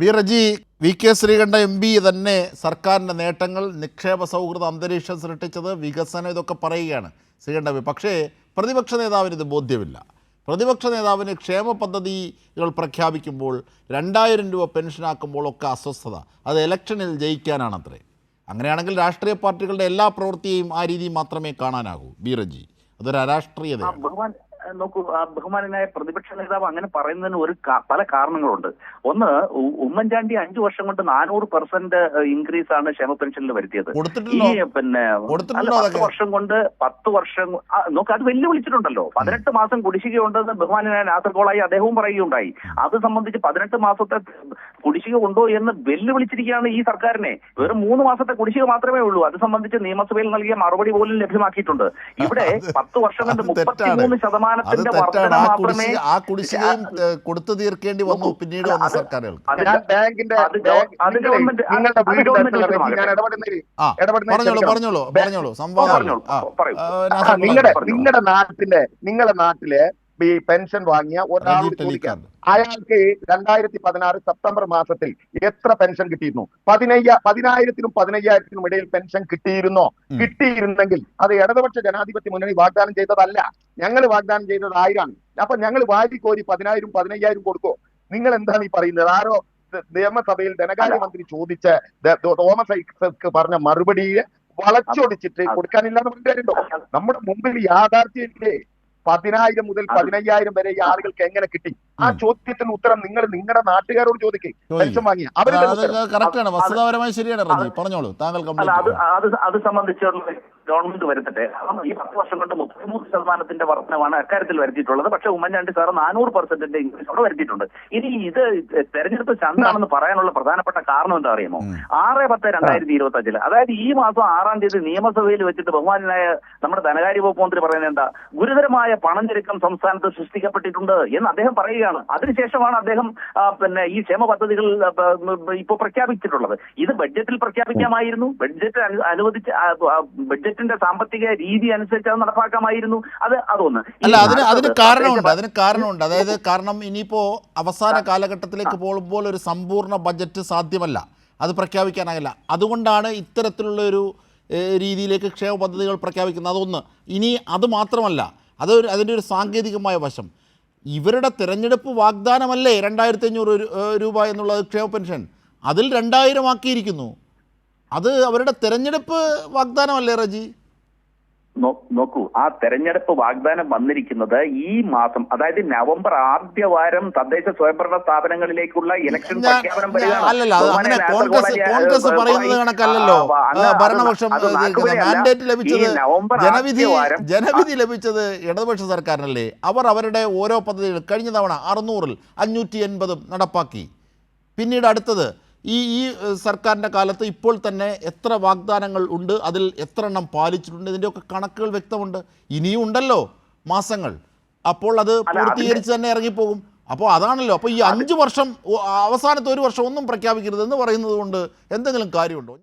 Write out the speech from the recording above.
B Reji V K Sreekanta M P തന്നെ സർക്കാരിന്റെ നേട്ടങ്ങൾ നിക്ഷേപ സൗഹൃദ അന്തരീക്ഷം സൃഷ്ടിച്ചത് വികസനം ഇതൊക്കെ പറയുകയാണ് ശ്രീകണ്ഠ പി. പക്ഷേ പ്രതിപക്ഷ നേതാവിന് ഇത് ബോധ്യമില്ല. പ്രതിപക്ഷ നേതാവിന് ക്ഷേമ പദ്ധതികൾ പ്രഖ്യാപിക്കുമ്പോൾ രണ്ടായിരം രൂപ പെൻഷനാക്കുമ്പോൾ ഒക്കെ അസ്വസ്ഥത. അത് ഇലക്ഷനിൽ ജയിക്കാനാണത്രേ. അങ്ങനെയാണെങ്കിൽ രാഷ്ട്രീയ പാർട്ടികളുടെ എല്ലാ പ്രവൃത്തിയെയും ആ രീതിയിൽ മാത്രമേ കാണാനാകൂ. ബി റജി അതൊരു അരാഷ്ട്രീയതയാണ്. നോക്കൂ ബഹുമാനായ പ്രതിപക്ഷ നേതാവ് അങ്ങനെ പറയുന്നതിന് ഒരു പല കാരണങ്ങളുണ്ട്. ഒന്ന് ഉമ്മൻചാണ്ടി അഞ്ചു വർഷം കൊണ്ട് നാനൂറ് പെർസെന്റ് ഇൻക്രീസ് ആണ് ക്ഷേമ പെൻഷനിൽ വരുത്തിയത്. ഈ പിന്നെ പത്ത് വർഷം കൊണ്ട് പത്ത് വർഷം നോക്ക് അത് വെല്ലുവിളിച്ചിട്ടുണ്ടല്ലോ. പതിനെട്ട് മാസം കുടിശ്ശികയുണ്ടെന്ന് ബഹുമാനായ നാസർകോളായി അദ്ദേഹവും പറയുകയുണ്ടായി. അത് സംബന്ധിച്ച് പതിനെട്ട് മാസത്തെ കുടിശ്ശിക ഉണ്ടോ എന്ന് വെല്ലുവിളിച്ചിരിക്കുകയാണ് ഈ സർക്കാരിനെ. വെറും മൂന്ന് മാസത്തെ കുടിശ്ശിക മാത്രമേ ഉള്ളൂ. അത് സംബന്ധിച്ച് നിയമസഭയിൽ നൽകിയ മറുപടി പോലും ലഭ്യമാക്കിയിട്ടുണ്ട്. ഇവിടെ പത്ത് വർഷം കൊണ്ട് അത് തെറ്റാണ്. തെറ്റാണ് ആ മാത്രമേ കുടിശ്ശിക ആ കുടിശ്ശികയും ഏഹ്, കൊടുത്തു തീർക്കേണ്ടി വന്നു പിന്നീട് വന്ന സർക്കാരുകൾക്ക് അത് ഞാൻ ബാങ്കിന്റെ അത് ഗവ- അത് നിങ്ങളെ- ഗവൺമെന്റ് നിങ്ങളുടെ അത് വീടിന്റെ ഗവൺമെന്റ് അടുത്തുള്ള വ്യക്തമാക്കട്ടെ. ഞാൻ ഇടപെടുന്നതിൽ ആ ഇടപെടുന്നതിൽ പറഞ്ഞോളൂ ക്ഷമിക്കണം. പറഞ്ഞോളൂ പറഞ്ഞോളൂ സംവാദം പറഞ്ഞോളൂ. ആ പറയൂ. ആ, ആ, നാസർ നിങ്ങളുടെ പറഞ്ഞോളൂ. നിങ്ങളുടെ നാട്ടിലെ നിങ്ങളുടെ നാട്ടിലെ ഈ പെൻഷൻ വാങ്ങിയ ഒരാൾ ഒരാളോട് ചോദിക്കാം. അയാൾക്ക് രണ്ടായിരത്തി പതിനാറ് സെപ്റ്റംബർ മാസത്തിൽ എത്ര പെൻഷൻ കിട്ടിയിരുന്നു? പതിനയ്യ പതിനായിരത്തിനും പതിനയ്യായിരത്തിനും ഇടയിൽ പെൻഷൻ കിട്ടിയിരുന്നോ? കിട്ടിയിരുന്നെങ്കിൽ അത് ഇടതുപക്ഷ ജനാധിപത്യ മുന്നണി വാഗ്ദാനം ചെയ്തതല്ല. ഞങ്ങൾ വാഗ്ദാനം ചെയ്തത് ആയിരാണ് അപ്പൊ ഞങ്ങൾ വാരിക്കോരി പതിനായിരം പതിനയ്യായിരം കൊടുക്കോ? നിങ്ങൾ എന്താണ് ഈ പറയുന്നത്? ആരോ നിയമസഭയിൽ ധനകാര്യമന്ത്രി ചോദിച്ച തോമസ് ഐസക്ക് പറഞ്ഞ മറുപടിയെ വളച്ചൊടിച്ചിട്ട് കൊടുക്കാനില്ലാന്ന് പറഞ്ഞിട്ടുണ്ടോ? നമ്മുടെ മുമ്പിൽ യാഥാർത്ഥ്യമില്ലേ? പതിനായിരം മുതൽ പതിനയ്യായിരം വരെ ഈ ആളുകൾക്ക് എങ്ങനെ കിട്ടി? ആ ചോദ്യത്തിന് ഉത്തരം നിങ്ങൾ നിങ്ങളുടെ നാട്ടുകാരോട് ചോദിക്കും. പെൻഷൻ വാങ്ങിയ അവരുടെ വസ്തുതാപരമായി ശരിയാണ് പറഞ്ഞോളൂ. താങ്കൾ അത് അത് സംബന്ധിച്ചുള്ള ഗവൺമെന്റ് വരുത്തട്ടെ. ഈ പത്ത് വർഷം കൊണ്ട് മുപ്പത്തിമൂന്ന് ശതമാനത്തിന്റെ വർധനമാണ് അക്കാര്യത്തിൽ വരുത്തിയിട്ടുള്ളത്. പക്ഷേ ഉമ്മൻചാണ്ടി സാർ നാനൂറ് പെർസെന്റിന്റെ ഇൻക്രീസ് അവിടെ വരുത്തിയിട്ടുണ്ട്. ഇനി ഇത് തെരഞ്ഞെടുപ്പ് ചന്താണെന്ന് പറയാനുള്ള പ്രധാനപ്പെട്ട കാരണം എന്താ അറിയുമോ. ആറ് പത്ത് രണ്ടായിരത്തി ഇരുപത്തി അഞ്ചിൽ അതായത് ഈ മാസം ആറാം തീയതി നിയമസഭയിൽ വെച്ചിട്ട് ബഹുമാനായ നമ്മുടെ ധനകാര്യ വകുപ്പ് മന്ത്രി പറയുന്നത് എന്താ? ഗുരുതരമായ പണം ഞെരുക്കം സംസ്ഥാനത്ത് സൃഷ്ടിക്കപ്പെട്ടിട്ടുണ്ട് എന്ന് അദ്ദേഹം പറയുകയാണ് അതിനുശേഷമാണ് അദ്ദേഹം പിന്നെ ഈ ക്ഷേമ പദ്ധതികൾ ഇപ്പൊ പ്രഖ്യാപിച്ചിട്ടുള്ളത്. ഇത് ബഡ്ജറ്റിൽ പ്രഖ്യാപിക്കാമായിരുന്നു. ബഡ്ജറ്റ് അനുവദിച്ച ബഡ്ജറ്റിന്റെ സാമ്പത്തിക രീതി അനുസരിച്ച് അത് നടപ്പാക്കാമായിരുന്നു. അത് അതൊന്ന്. അല്ല അതിന് അതിന് കാരണമുണ്ട്. അതിന് കാരണമുണ്ട്. അതായത് കാരണം ഇനിയിപ്പോ അവസാന കാലഘട്ടത്തിലേക്ക് പോകുമ്പോൾ ഒരു സമ്പൂർണ ബഡ്ജറ്റ് സാധ്യമല്ല. അത് പ്രഖ്യാപിക്കാനാകില്ല. അതുകൊണ്ടാണ് ഇത്തരത്തിലുള്ള ഒരു രീതിയിലേക്ക് ക്ഷേമ പദ്ധതികൾ പ്രഖ്യാപിക്കുന്നത്. അതൊന്ന്. ഇനി അത് മാത്രമല്ല. അതൊരു അതിന്റെ ഒരു സാങ്കേതികമായ വശം. ഇവരുടെ തിരഞ്ഞെടുപ്പ് വാഗ്ദാനമല്ലേ രണ്ടായിരത്തി അഞ്ഞൂറ് രൂപ എന്നുള്ളത് ക്ഷേമ പെൻഷൻ? അതിൽ രണ്ടായിരം ആക്കിയിരിക്കുന്നു. അത് അവരുടെ തിരഞ്ഞെടുപ്പ് വാഗ്ദാനമല്ലേ റജി? നോക്കൂ. ആ തെരഞ്ഞെടുപ്പ് വാഗ്ദാനം വന്നിരിക്കുന്നത് ഈ മാസം അതായത് നവംബർ ആദ്യ വാരം തദ്ദേശ സ്വയംഭരണ സ്ഥാപനങ്ങളിലേക്കുള്ള ഇലക്ഷൻ പ്രഖ്യാപനം കോൺഗ്രസ് പറയുന്നത് കണക്കല്ലല്ലോ. ഭരണപക്ഷം മാൻഡേറ്റ് ലഭിച്ചത് ജനവിധി ലഭിച്ചത് ഇടതുപക്ഷ സർക്കാരിനല്ലേ? അവർ അവരുടെ ഓരോ പദ്ധതികൾ കഴിഞ്ഞ തവണ അറുന്നൂറിൽ അഞ്ഞൂറ്റി എൺപതും നടപ്പാക്കി. പിന്നീട് അടുത്തത് ഈ ഈ സർക്കാരിന്റെ കാലത്ത് ഇപ്പോൾ തന്നെ എത്ര വാഗ്ദാനങ്ങൾ ഉണ്ട് അതിൽ എത്ര എണ്ണം പാലിച്ചിട്ടുണ്ട് ഇതിന്റെയൊക്കെ കണക്കുകൾ വ്യക്തമുണ്ട്. ഇനിയും ഉണ്ടല്ലോ മാസങ്ങൾ. അപ്പോൾ അത് പൂർത്തീകരിച്ച് തന്നെ ഇറങ്ങിപ്പോകും. അപ്പോൾ അതാണല്ലോ അപ്പോൾ ഈ അഞ്ച് വർഷം അവസാനത്തെ ഒരു വർഷം ഒന്നും പ്രഖ്യാപിക്കരുത് എന്ന് പറയുന്നത് കൊണ്ട് എന്തെങ്കിലും കാര്യമുണ്ടോ?